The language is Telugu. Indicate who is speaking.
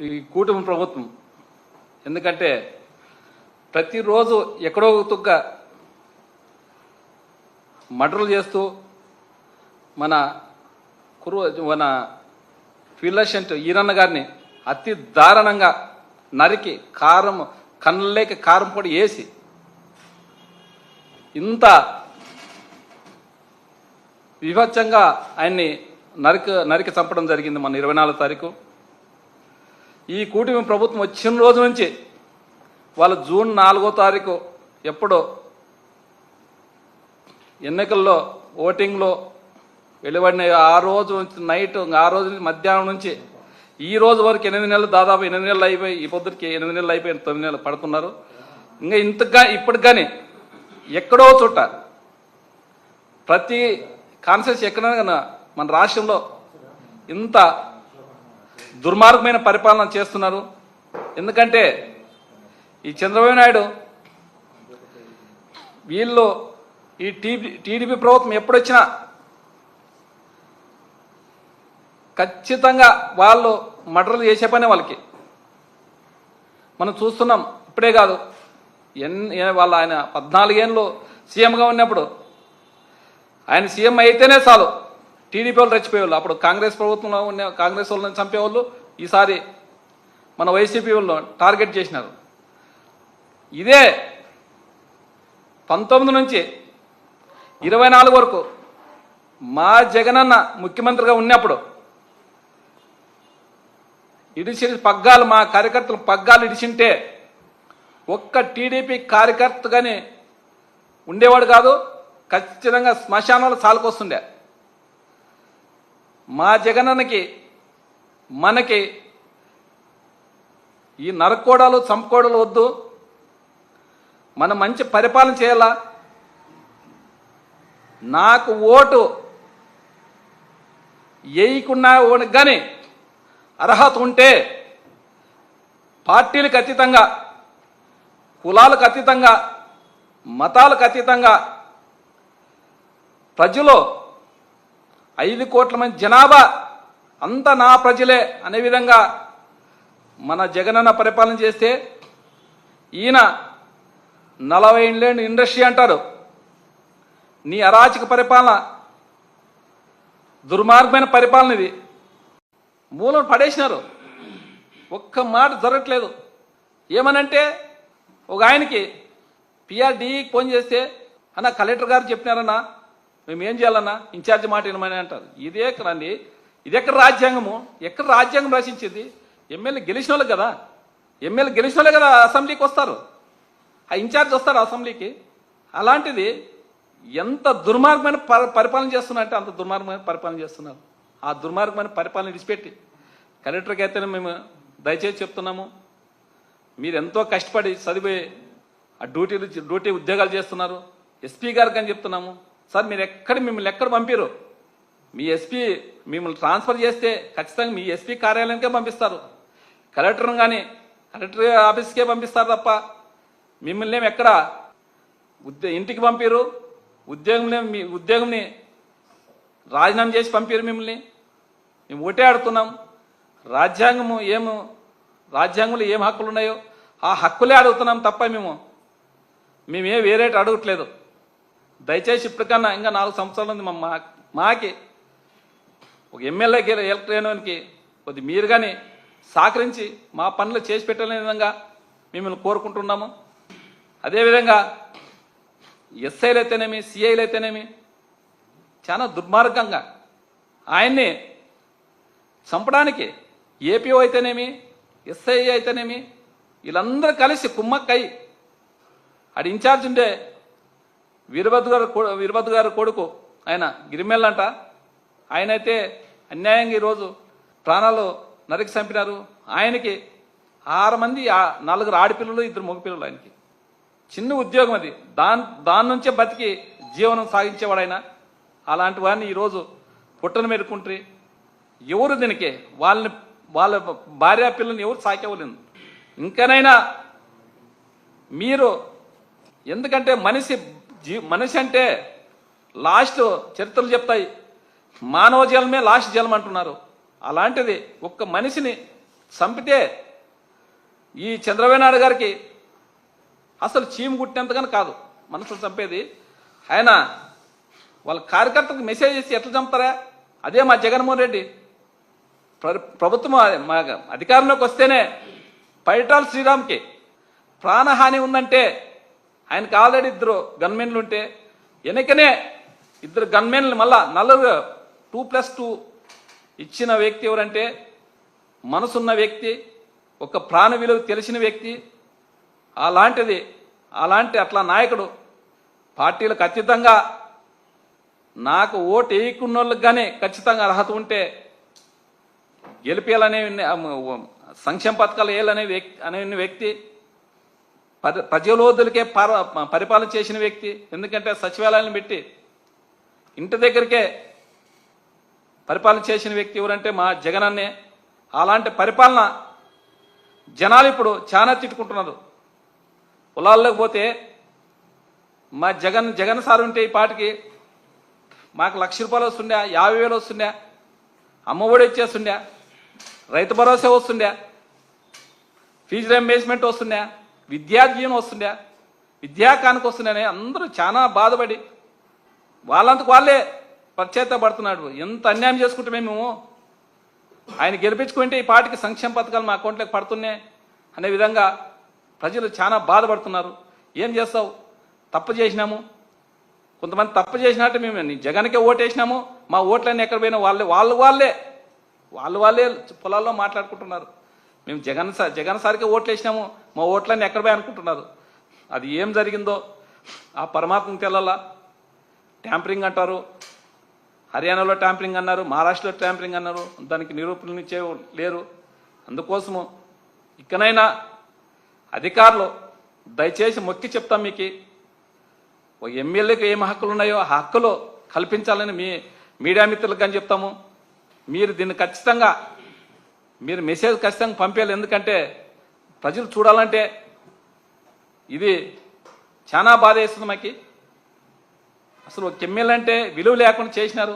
Speaker 1: ఈ కూటమి ప్రభుత్వం. ఎందుకంటే ప్రతిరోజు ఎక్కడో తుగ్గ తుక్క మర్డర్లు చేస్తూ మన కురు మన ఫీల్డర్షెంట్ ఈరన్న గారిని అతి దారుణంగా నరికి కారం కళ్ళలేక కారం పొడి వేసి ఇంత విభత్సంగా ఆయన్ని నరికి నరికి చంపడం జరిగింది మన ఇరవై నాలుగు తారీఖు. ఈ కూటమి ప్రభుత్వం వచ్చిన రోజు నుంచి వాళ్ళ జూన్ నాలుగో తారీఖు ఎప్పుడో ఎన్నికల్లో ఓటింగ్లో వెలువడిన ఆ రోజు నుంచి నైట్ ఆ రోజు నుంచి మధ్యాహ్నం నుంచి ఈ రోజు వరకు ఎనిమిది నెలలు దాదాపు ఎనిమిది నెలలు అయిపోయి ఈ పొద్దుకి ఎనిమిది నెలలు అయిపోయి తొమ్మిది నెలలు పడుతున్నారు. ఇంకా ఇంతగా ఇప్పటికి కానీ ఎక్కడో చోట ప్రతి కాన్సెన్స్ ఎక్కడైనా మన రాష్ట్రంలో ఇంత దుర్మార్గమైన పరిపాలన చేస్తున్నారు. ఎందుకంటే ఈ చంద్రబాబు నాయుడు వీళ్ళు ఈ టీడీ టీడీపీ ప్రభుత్వం ఎప్పుడొచ్చినా ఖచ్చితంగా వాళ్ళు మర్డర్లు చేసే పని వాళ్ళకి. మనం చూస్తున్నాం ఇప్పుడే కాదు. ఎన్ వాళ్ళ ఆయన పద్నాలుగేళ్ళు సీఎంగా ఉన్నప్పుడు ఆయన సీఎం అయితేనే చాలు. టీడీపీ వాళ్ళు రెచ్చిపోయేవాళ్ళు. అప్పుడు కాంగ్రెస్ ప్రభుత్వంలో ఉన్న కాంగ్రెస్ వాళ్ళని చంపేవాళ్ళు. ఈసారి మన వైసీపీ వాళ్ళు టార్గెట్ చేసినారు. ఇదే పంతొమ్మిది నుంచి ఇరవై నాలుగు వరకు మా జగనన్న ముఖ్యమంత్రిగా ఉన్నప్పుడు ఇడిచి పగ్గాలు మా కార్యకర్తలు పగ్గాలు ఇడిచింటే ఒక్క టీడీపీ కార్యకర్త కానీ ఉండేవాడు కాదు. ఖచ్చితంగా శ్మశానాలు సాలుకొస్తుండే. మా జగనన్నకి మనకి ఈ నరకోడాలు చంపకోడలు వద్దు. మనం మంచి పరిపాలన చేయాలా? నాకు ఓటు వేయకున్నా ఓడికి కానీ అర్హత ఉంటే పార్టీలకు అతీతంగా కులాలకు అతీతంగా మతాలకు అతీతంగా ప్రజలు ఐదు కోట్ల మంది జనాభా. అంతా నా ప్రజలే అనే విధంగా మన జగనన్న పరిపాలన చేస్తే ఈయన నలభై ఏళ్ళేండి ఇండస్ట్రీ అంటారు. నీ అరాచక పరిపాలన దుర్మార్గమైన పరిపాలన ఇది. మూలం పడేసినారు. ఒక్క మాట జరగట్లేదు. ఏమనంటే ఒక ఆయనకి పిఆర్డీకి ఫోన్ చేస్తే అన్న కలెక్టర్ గారు చెప్పినారన్నా మేము ఏం చేయాలన్నా ఇన్ఛార్జ్ మాట వినమని అంటారు. ఇదే కదండి ఇది ఎక్కడ రాజ్యాంగము? ఎక్కడ రాజ్యాంగం రచించింది ఎమ్మెల్యే గెలిచిన వాళ్ళు కదా. ఎమ్మెల్యే గెలిచిన వాళ్ళే కదా అసెంబ్లీకి వస్తారు. ఆ ఇన్ఛార్జ్ వస్తారు అసెంబ్లీకి. అలాంటిది ఎంత దుర్మార్గమైన పరి- పరిపాలన చేస్తున్నారంటే అంత దుర్మార్గమైన పరిపాలన చేస్తున్నారు. ఆ దుర్మార్గమైన పరిపాలన విడిచిపెట్టి. కలెక్టర్కి అయితేనే మేము దయచేసి చెప్తున్నాము. మీరు ఎంతో కష్టపడి చదివి ఆ డ్యూటీలు డ్యూటీ ఉద్యోగాలు చేస్తున్నారు. ఎస్పీ గారికి అని చెప్తున్నాము. సార్ మీరు ఎక్కడ మిమ్మల్ని ఎక్కడ పంపిరు మీ ఎస్పీ మిమ్మల్ని ట్రాన్స్ఫర్ చేస్తే ఖచ్చితంగా మీ ఎస్పీ కార్యాలయానికే పంపిస్తారు. కలెక్టర్ని కానీ కలెక్టర్ ఆఫీస్కే పంపిస్తారు తప్ప మిమ్మల్ని ఏమి ఎక్కడ ఉద్యో ఇంటికి పంపిరు ఉద్యోగం మీ ఉద్యోగంని రాజీనామా చేసి పంపారు మిమ్మల్ని? మేము ఓటే ఆడుతున్నాం. రాజ్యాంగము ఏము రాజ్యాంగంలో ఏం హక్కులు ఉన్నాయో ఆ హక్కులే అడుగుతున్నాం తప్ప మేము మేమే వేరేటి అడగట్లేదు. దయచేసి ఇప్పటికన్నా ఇంకా నాలుగు సంవత్సరాలు ఉంది మా మాకి. ఒక ఎమ్మెల్యేకి ఎలక్ట్ కొద్ది మీరు కానీ సహకరించి మా పనులు చేసి పెట్టలేని విధంగా మిమ్మల్ని కోరుకుంటున్నాము. అదేవిధంగా ఎస్ఐలు అయితేనేమి సిఐలు అయితేనేమి చాలా దుర్మార్గంగా ఆయన్ని చంపడానికి ఏపీఓ అయితేనేమి ఎస్ఐ అయితేనేమి వీళ్ళందరూ కలిసి కుమ్మక్కై అడి ఇన్ఛార్జ్ ఉండే వీరభద్ర గారు కొ- వీరభద్ర గారు కొడుకు ఆయన గిరిమెల్లంట. ఆయన అయితే అన్యాయంగా ఈరోజు ప్రాణాలు నరికి చంపినారు. ఆయనకి ఆరు మంది ఆ- నలుగురు ఆడపిల్లలు ఇద్దరు మగపిల్లలు ఆయనకి. చిన్న ఉద్యోగం అది. దాని దాని నుంచే బతికి జీవనం సాగించేవాడు ఆయన అలాంటి వారిని ఈరోజు పుట్టను మెరుకుంటే ఎవరు దీనికి? వాళ్ళని వాళ్ళ భార్య పిల్లల్ని ఎవరు సాకేవలేదు. ఇంకనైనా మీరు ఎందుకంటే మనిషి జీ మనిషి అంటే లాస్ట్ చరిత్రలు చెప్తాయి. మానవ జలమే లాస్ట్ జలం అంటున్నారు. అలాంటిది ఒక్క మనిషిని చంపితే ఈ చంద్రబాబు నాయుడు గారికి అసలు చీము గుట్టినంతగానే కాదు. మనసులు చంపేది. ఆయన వాళ్ళ కార్యకర్తలకు మెసేజ్ చేసి ఎట్లా చంపుతారా? అదే మా జగన్మోహన్ రెడ్డి. ప్ర- ప్రభుత్వం మా అధికారంలోకి వస్తేనే పైటాల్ శ్రీరామ్కి ప్రాణహాని ఉందంటే ఆయనకు ఆల్రెడీ ఇద్దరు గన్మెన్లు ఉంటే వెనకనే ఇద్దరు గన్మెన్లు మళ్ళా నలుగురు టూ ప్లస్ టూ ఇచ్చిన వ్యక్తి ఎవరంటే మనసున్న వ్యక్తి ఒక ప్రాణ విలువ తెలిసిన వ్యక్తి అలాంటిది అలాంటి అట్లా నాయకుడు. పార్టీలకు అతీతంగా నాకు ఓటు వేయకున్న వాళ్ళకి కానీ ఖచ్చితంగా అర్హత ఉంటే గెలిపేయాలనే సంక్షేమ పథకాలు వేయాలనే వ్యక్తి అనే వ్యక్తి పరి ప్రజలోధులకే పరిపాలన చేసిన వ్యక్తి. ఎందుకంటే సచివాలయాలను పెట్టి ఇంటి దగ్గరికే పరిపాలన చేసిన వ్యక్తి ఎవరంటే మా జగనన్నే. అలాంటి పరిపాలన జనాలు ఇప్పుడు చాలా తిట్టుకుంటున్నారు. పొలాల్లోకి పోతే మా జగన్ జగన్ సార్ ఉంటే ఈ పాటికి మాకు లక్ష రూపాయలు వస్తుండే యాభై వేలు వస్తుండే అమ్మఒడి ఇచ్చేస్తుండే రైతు భరోసా వస్తుండే ఫీజు రెంబేస్మెంట్ వస్తుండే. విద్యా వస్తుండే. విద్యాకానికి వస్తుండే అందరూ చాలా బాధపడి వాళ్ళంతకు వాళ్ళే పరిచేత పడుతున్నాడు ఎంత అన్యాయం చేసుకుంటే మేము? ఆయన గెలిపించుకుంటే ఈ పార్టీకి సంక్షేమ పథకాలు మా అకౌంట్లోకి పడుతున్నాయి అనే విధంగా ప్రజలు చాలా బాధపడుతున్నారు. ఏం చేస్తావు? తప్పు చేసినాము. కొంతమంది తప్పు చేసినట్టు మేము జగన్కే ఓటేసినాము. మా ఓట్లన్నీ ఎక్కడ పోయినా వాళ్ళే వాళ్ళు వాళ్ళే వాళ్ళు వాళ్ళే పొలాల్లో మాట్లాడుకుంటున్నారు. మేము జగన్ సార్ జగన్ సార్కి ఓట్లు వేసినాము. మా ఓట్లన్నీ ఎక్కడ పోయి అనుకుంటున్నారు? అది ఏం జరిగిందో? ఆ పరమాత్మ తెల్లలా ట్యాంపరింగ్ అంటారు. హర్యానాలో ట్యాంపరింగ్ అన్నారు మహారాష్ట్రలో ట్యాంపరింగ్ అన్నారు. దానికి నిరూపణలు ఇచ్చే లేరు. అందుకోసము ఇకనైనా అధికారులు దయచేసి మొక్కి చెప్తాం మీకు. ఒక ఎమ్మెల్యేకి ఏం హక్కులు ఉన్నాయో ఆ హక్కులు కల్పించాలని మీ మీడియా మిత్రులకు కానీ చెప్తాము. మీరు దీన్ని ఖచ్చితంగా మీరు మెసేజ్ ఖచ్చితంగా పంపేయాలి. ఎందుకంటే ప్రజలు చూడాలంటే ఇది చాలా బాధ వేస్తుంది మాకి. అసలు ఒక ఎమ్మెల్యే అంటే విలువ లేకుండా చేసినారు.